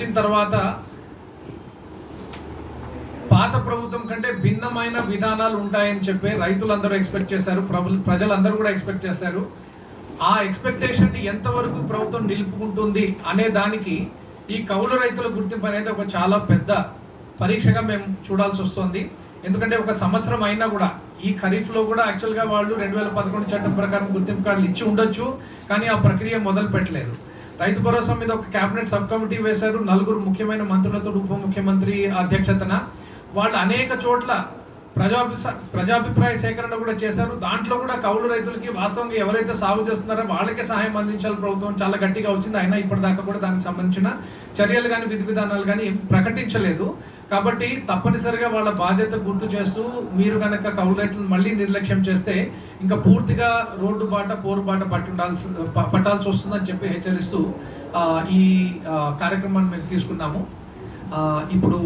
వచ్చిన తర్వాత పాత ప్రభుత్వం కంటే భిన్నమైన విధానాలు ఉంటాయని చెప్పి రైతులందరూ ఎక్స్పెక్ట్ చేశారు ప్రభు- ప్రజలందరూ కూడా ఎక్స్పెక్ట్ చేశారు. ఆ ఎక్స్పెక్టేషన్ ఎంతవరకు ప్రభుత్వం నిలుపుకుంటుంది అనే దానికి ఈ కౌలు రైతుల గుర్తింపు అనేది ఒక చాలా పెద్ద పరీక్షగా మేము చూడాల్సి వస్తుంది. ఎందుకంటే ఒక సంవత్సరం అయినా కూడా ఈ ఖరీఫ్లో కూడా యాక్చువల్గా వాళ్ళు రెండు వేల పదకొండు చట్టం ప్రకారం గుర్తింపు కార్డులు ఇచ్చి ఉండొచ్చు కానీ ఆ ప్రక్రియ మొదలు పెట్టలేదు. రైతు భరోసా మీద ఒక కేబినెట్ సబ్ కమిటీ వేశారు. నలుగురు ముఖ్యమైన మంత్రులతో ఉప ముఖ్యమంత్రి అధ్యక్షతన. వాళ్ళు అనేక చోట్ల ప్రజాభి ప్రజాభిప్రాయ సేకరణ కూడా చేశారు. దాంట్లో కూడా కౌలు రైతులకి వాస్తవంగా ఎవరైతే సాగు చేస్తున్నారో వాళ్ళకే సహాయం అందించాలి ప్రభుత్వం. చాలా గట్టిగా వచ్చింది. అయినా ఇప్పటిదాకా కూడా దానికి సంబంధించిన చర్యలు కానీ విధి విధానాలు కానీ ప్రకటించలేదు. కాబట్టి తప్పనిసరిగా వాళ్ళ బాధ్యత గుర్తు చేస్తూ మీరు కనుక కౌలు రైతులను మళ్ళీ నిర్లక్ష్యం చేస్తే ఇంకా పూర్తిగా రోడ్డు బాట పోరు బాట పట్టి ఉండాల్సి పట్టాల్సి వస్తుందని చెప్పి హెచ్చరిస్తూ ఈ కార్యక్రమాన్ని మేము తీసుకున్నాము. ఇప్పుడు